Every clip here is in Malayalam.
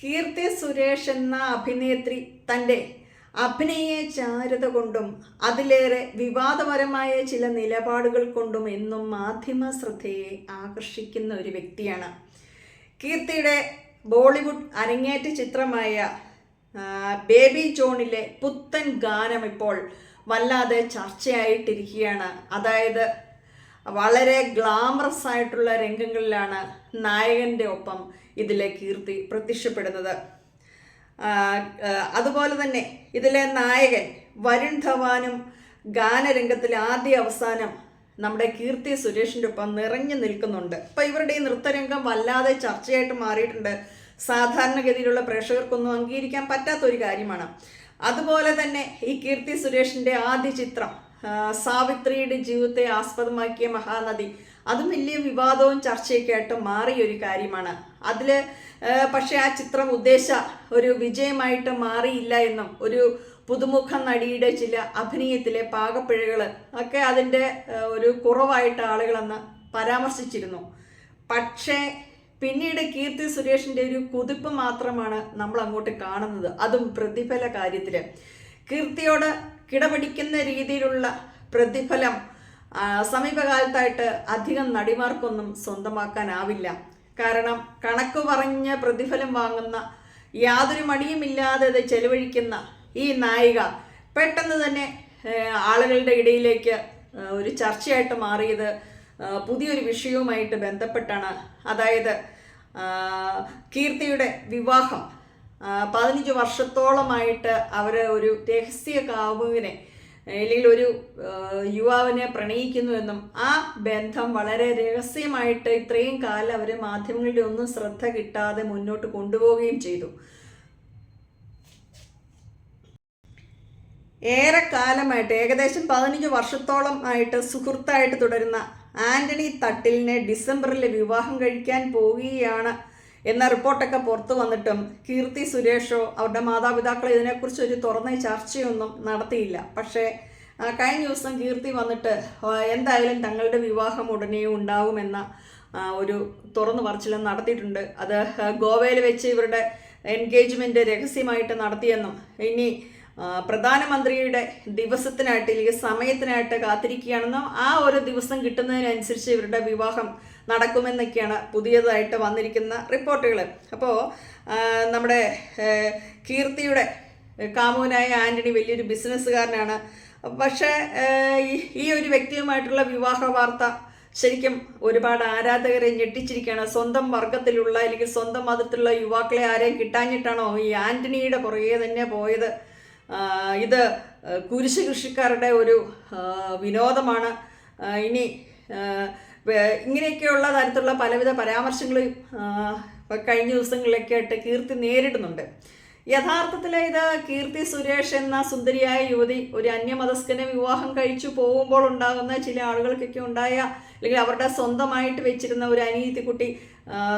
കീർത്തി സുരേഷ് എന്ന അഭിനേത്രി തന്റെ അഭിനയ ചാരുത കൊണ്ടും അതിലേറെ വിവാദപരമായ ചില നിലപാടുകൾ കൊണ്ടും എന്നും മാധ്യമ ശ്രദ്ധയെ ആകർഷിക്കുന്ന ഒരു വ്യക്തിയാണ്. കീർത്തിയുടെ ബോളിവുഡ് അരങ്ങേറ്റ ചിത്രമായ ബേബി ജോണിലെ പുത്തൻ ഗാനം ഇപ്പോൾ വല്ലാതെ ചർച്ചയായിട്ടിരിക്കുകയാണ്. അതായത് വളരെ ഗ്ലാമറസ് ആയിട്ടുള്ള രംഗങ്ങളിലാണ് നായകന്റെ ഒപ്പം ഇതിലെ കീർത്തി പ്രത്യക്ഷപ്പെടുന്നത്. അതുപോലെ തന്നെ ഇതിലെ നായകൻ വരുൺ ധവാനും ഗാനരംഗത്തിൽ ആദ്യ അവസാനം നമ്മുടെ കീർത്തി സുരേഷിന്റെ ഒപ്പം നിറഞ്ഞു നിൽക്കുന്നുണ്ട്. അപ്പോൾ ഇവരുടെ ഈ നൃത്തരംഗം വല്ലാതെ ചർച്ചയായിട്ട് മാറിയിട്ടുണ്ട്. സാധാരണഗതിയിലുള്ള പ്രേക്ഷകർക്കൊന്നും അംഗീകരിക്കാൻ പറ്റാത്ത ഒരു കാര്യമാണ്. അതുപോലെ തന്നെ ഈ കീർത്തി സുരേഷിന്റെ ആദ്യ ചിത്രം സാവിത്രിയുടെ ജീവിതത്തെ ആസ്പദമാക്കിയ മഹാനദി. അതും വലിയ വിവാദവും ചർച്ചയൊക്കെ ആയിട്ട് മാറിയ ഒരു കാര്യമാണ് അതിൽ പക്ഷേ ആ ചിത്രം ഉദ്ദേശ ഒരു വിജയമായിട്ട് മാറിയില്ല എന്നും ഒരു പുതുമുഖ നടിയുടെ ചില അഭിനയത്തിലെ പാകപ്പിഴകൾ ഒക്കെ അതിന്റെ ഒരു കുറവായിട്ട് ആളുകളെന്ന് പരാമർശിച്ചിരുന്നു. പക്ഷേ പിന്നീട് കീർത്തി സുരേഷിന്റെ ഒരു കുതിപ്പ് മാത്രമാണ് നമ്മൾ അങ്ങോട്ട് കാണുന്നത്. അതും പ്രതിഫല കാര്യത്തിൽ കീർത്തിയോട് കിടപിടിക്കുന്ന രീതിയിലുള്ള പ്രതിഫലം സമീപകാലത്തായിട്ട് അധികം നടിമാർക്കൊന്നും സ്വന്തമാക്കാനാവില്ല. കാരണം കണക്ക് പറഞ്ഞ് പ്രതിഫലം വാങ്ങുന്ന യാതൊരു മടിയുമില്ലാതെ ഇത് ചെലവഴിക്കുന്ന ഈ നായിക പെട്ടെന്ന് തന്നെ ആളുകളുടെ ഇടയിലേക്ക് ഒരു ചർച്ചയായിട്ട് മാറിയത് പുതിയൊരു വിഷയവുമായിട്ട് ബന്ധപ്പെട്ടാണ്. അതായത് കീർത്തിയുടെ വിവാഹം. പതിനഞ്ച് വർഷത്തോളമായിട്ട് അവർ ഒരു രഹസ്യ കാമുകിനെ അല്ലെങ്കിൽ ഒരു യുവാവിനെ പ്രണയിക്കുന്നു എന്നും ആ ബന്ധം വളരെ രഹസ്യമായിട്ട് ഇത്രയും കാലം അവർ മാധ്യമങ്ങളുടെ ഒന്നും ശ്രദ്ധ കിട്ടാതെ മുന്നോട്ട് കൊണ്ടുപോവുകയും ചെയ്തു. ഏറെ കാലമായിട്ട് ഏകദേശം പതിനഞ്ച് വർഷത്തോളം ആയിട്ട് സുഹൃത്തായിട്ട് തുടരുന്ന ആന്റണി തട്ടിലിനെ ഡിസംബറിൽ വിവാഹം കഴിക്കാൻ പോവുകയാണ് എന്ന റിപ്പോർട്ടൊക്കെ പുറത്തു വന്നിട്ടും കീർത്തി സുരേഷോ അവരുടെ മാതാപിതാക്കളോ ഇതിനെക്കുറിച്ച് ഒരു തുറന്ന ചർച്ചയൊന്നും നടത്തിയില്ല. പക്ഷേ കഴിഞ്ഞ ദിവസം കീർത്തി വന്നിട്ട് എന്തായാലും തങ്ങളുടെ വിവാഹം ഉടനെ ഉണ്ടാകുമെന്ന ഒരു തുറന്നു പറച്ചിലും നടത്തിയിട്ടുണ്ട്. അത് ഗോവയിൽ വെച്ച് ഇവരുടെ എൻഗേജ്മെന്റ് രഹസ്യമായിട്ട് നടത്തിയെന്നും ഇനി പ്രധാനമന്ത്രിയുടെ ദിവസത്തിനായിട്ട് അല്ലെങ്കിൽ സമയത്തിനായിട്ട് കാത്തിരിക്കുകയാണെന്നും ആ ഒരു ദിവസം കിട്ടുന്നതിനനുസരിച്ച് ഇവരുടെ വിവാഹം നടക്കുമെന്നൊക്കെയാണ് പുതിയതായിട്ട് വന്നിരിക്കുന്ന റിപ്പോർട്ടുകൾ അപ്പോൾ നമ്മുടെ കീർത്തിയുടെ കാമുകനായ ആന്റണി വലിയൊരു ബിസിനസ്സുകാരനാണ്. പക്ഷേ ഈ- ഒരു വ്യക്തിയുമായിട്ടുള്ള വിവാഹ വാർത്ത ശരിക്കും ഒരുപാട് ആരാധകരെ ഞെട്ടിച്ചിരിക്കുകയാണ്. സ്വന്തം വർഗത്തിലുള്ള അല്ലെങ്കിൽ സ്വന്തം മതത്തിലുള്ള യുവാക്കളെ ആരെയും കിട്ടാഞ്ഞിട്ടാണോ ഈ ആന്റണിയുടെ പുറകെ തന്നെ പോയത്? ഇത് കുരിശ് കൃഷിക്കാരുടെ ഒരു വിനോദമാണ്. ഇനി ഇങ്ങനെയൊക്കെയുള്ള തരത്തിലുള്ള പലവിധ പരാമർശങ്ങളും കഴിഞ്ഞ ദിവസങ്ങളിലൊക്കെ ആയിട്ട് കീർത്തി നേരിടുന്നുണ്ട്. യഥാർത്ഥത്തിൽ ഇത് കീർത്തി സുരേഷ് എന്ന സുന്ദരിയായ യുവതി ഒരു അന്യമതസ്കനെ വിവാഹം കഴിച്ചു പോകുമ്പോൾ ഉണ്ടാകുന്ന ചില ആളുകൾക്കൊക്കെ ഉണ്ടായ അല്ലെങ്കിൽ അവരുടെ സ്വന്തമായിട്ട് വെച്ചിരുന്ന ഒരു അനീതി കുട്ടി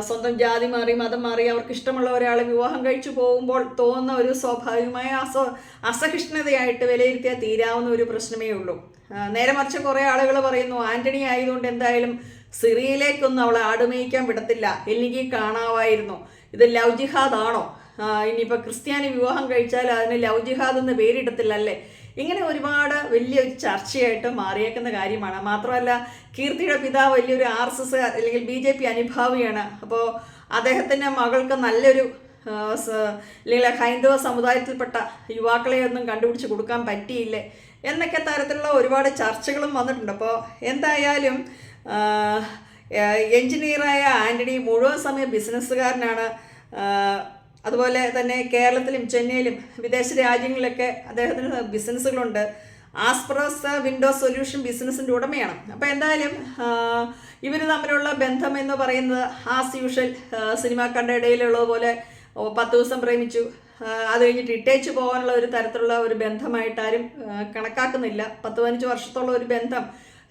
സ്വന്തം ജാതി മാറി മതം മാറി അവർക്ക് ഇഷ്ടമുള്ള ഒരാളെ വിവാഹം കഴിച്ചു പോകുമ്പോൾ തോന്നുന്ന ഒരു സ്വാഭാവികമായ അസ അസഹിഷ്ണുതയായിട്ട് വിലയിരുത്തിയാൽ തീരാവുന്ന ഒരു പ്രശ്നമേ ഉള്ളൂ. നേരെ മറിച്ച് കുറേ ആളുകൾ പറയുന്നു ആന്റണി ആയതുകൊണ്ട് എന്തായാലും സിറിയയിലേക്കൊന്നും അവളെ ആടുമേയിക്കാൻ വിടത്തില്ല. എനിക്ക് കാണാവായിരുന്നു. ഇത് ലവ് ജിഹാദ് ആണോ ഇനിയിപ്പോൾ ക്രിസ്ത്യാനി വിവാഹം കഴിച്ചാൽ അതിന് ലവ് ജിഹാദ് എന്ന് പേരിടത്തില്ലല്ലേ? ഇങ്ങനെ ഒരുപാട് വലിയൊരു ചർച്ചയായിട്ട് മാറിയേക്കുന്ന കാര്യമാണ്. മാത്രമല്ല കീർത്തിയുടെ പിതാവ് വലിയൊരു ആർ എസ് എസ് അല്ലെങ്കിൽ ബി ജെ പി അനുഭാവിയാണ്. അപ്പോൾ അദ്ദേഹത്തിന്റെ മകൾക്ക് നല്ലൊരു അല്ലെങ്കിൽ ഹൈന്ദവ സമുദായത്തിൽപ്പെട്ട യുവാക്കളെ ഒന്നും കണ്ടുപിടിച്ച് കൊടുക്കാൻ പറ്റിയില്ലേ? എന്നൊക്കെ തരത്തിലുള്ള ഒരുപാട് ചർച്ചകളും വന്നിട്ടുണ്ട്. അപ്പോൾ എന്തായാലും എഞ്ചിനീയറായ ആന്റണി മുഴുവൻ സമയ ബിസിനസ്സുകാരനാണ്. അതുപോലെ തന്നെ കേരളത്തിലും ചെന്നൈയിലും വിദേശ രാജ്യങ്ങളിലൊക്കെ അദ്ദേഹത്തിന് ബിസിനസ്സുകളുണ്ട്. ആസ്പ്രസ് വിൻഡോ സൊല്യൂഷൻ ബിസിനസ്സിന്റെ ഉടമയാണ്. അപ്പോൾ എന്തായാലും ഇവർ തമ്മിലുള്ള ബന്ധം എന്ന് പറയുന്നത് ആസ് യൂഷ്വൽ ഇടയിലുള്ളതുപോലെ പോലെ പത്ത് ദിവസം പ്രേമിച്ചു. അത് കഴിഞ്ഞിട്ട് ഇട്ടേച്ച് പോകാനുള്ള ഒരു തരത്തിലുള്ള ഒരു ബന്ധമായിട്ട് ആരും കണക്കാക്കുന്നില്ല. പത്ത് പതിനഞ്ച് വർഷത്തോളം ഒരു ബന്ധം.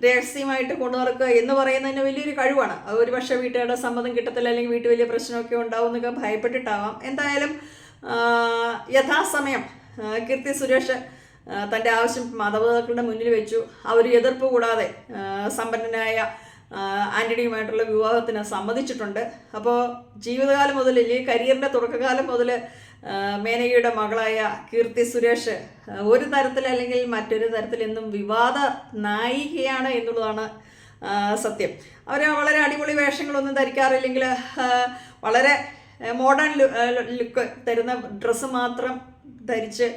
രഹസ്യമായിട്ട് കൊണ്ടു നടക്കുക എന്ന് പറയുന്നതിന് വലിയൊരു കഴിവാണ്. അത് ഒരു പക്ഷേ വീട്ടുകാരുടെ സമ്മതം കിട്ടത്തില്ല അല്ലെങ്കിൽ വീട്ടിൽ വലിയ പ്രശ്നമൊക്കെ ഉണ്ടാവും എന്നൊക്കെ ഭയപ്പെട്ടിട്ടാവാം. എന്തായാലും യഥാസമയം കീർത്തി സുരേഷ് തന്റെ ആവശ്യം മാതാപിതാക്കളുടെ മുന്നിൽ വെച്ചു. അവർ എതിർപ്പ് കൂടാതെ സമ്പന്നനായ ആന്റണിയുമായിട്ടുള്ള വിവാഹത്തിന് സമ്മതിച്ചിട്ടുണ്ട്. അപ്പോൾ ജീവിതകാലം മുതൽ അല്ലെങ്കിൽ കരിയറിന്റെ തുടക്കകാലം മുതൽ മേനകയുടെ മകളായ കീർത്തി സുരേഷ് ഒരു തരത്തിൽ അല്ലെങ്കിൽ മറ്റൊരു തരത്തിൽ എന്നും വിവാദ നായികയാണ് എന്നുള്ളതാണ് സത്യം. അവർ വളരെ അടിപൊളി വേഷങ്ങളൊന്നും ധരിക്കാറില്ലെങ്കിൽ വളരെ മോഡേൺ ലുക്ക് തരുന്ന ഡ്രസ്സ് മാത്രം ധരിച്ച്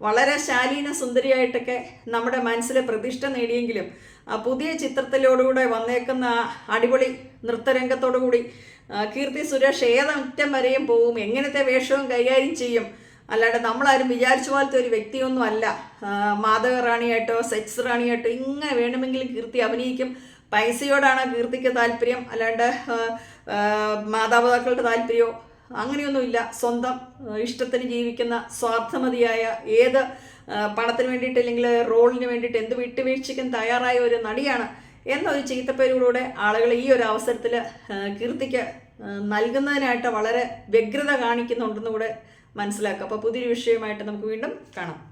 വളരെ ശാലീന സുന്ദരിയായിട്ടൊക്കെ നമ്മുടെ മനസ്സിൽ പ്രതിഷ്ഠ നേടിയെങ്കിലും പുതിയ ചിത്രത്തിലോടുകൂടെ വന്നേക്കുന്ന അടിപൊളി നൃത്തരംഗത്തോടുകൂടി ആ, കീർത്തി സുരേഷ് ഏതറ്റം വരെയും പോവും. എങ്ങനത്തെ വേഷവും കൈകാര്യം ചെയ്യും? അല്ലാണ്ട് നമ്മളാരും വിചാരിച്ച പോലത്തെ ഒരു വ്യക്തിയൊന്നും അല്ല. മാധവ റാണിയായിട്ടോ സെക്സ് റാണിയായിട്ടോ ഇങ്ങനെ വേണമെങ്കിലും കീർത്തി അഭിനയിക്കും. പൈസയോടാണ് കീർത്തിക്ക് താല്പര്യം. അല്ലാണ്ട് മാതാപിതാക്കളുടെ താല്പര്യമോ അങ്ങനെയൊന്നുമില്ല സ്വന്തം ഇഷ്ടത്തിന് ജീവിക്കുന്ന സ്വാർത്ഥമതിയായ ഏത് പണത്തിന് വേണ്ടിയിട്ട് അല്ലെങ്കിൽ റോളിന് വേണ്ടിയിട്ട് എന്ത് വിട്ടുവീഴ്ചയ്ക്കും തയ്യാറായ ഒരു നടിയാണ് എന്നൊരു ചീത്തപ്പേരുകളൂടെ ആളുകൾ ഈ ഒരു അവസരത്തിൽ കീർത്തിക്ക് നൽകുന്നതിനായിട്ട് വളരെ വ്യഗ്രത കാണിക്കുന്നുണ്ടെന്ന് കൂടെ മനസ്സിലാക്കുക അപ്പോൾ പുതിയൊരു വിഷയമായിട്ട് നമുക്ക് വീണ്ടും കാണാം.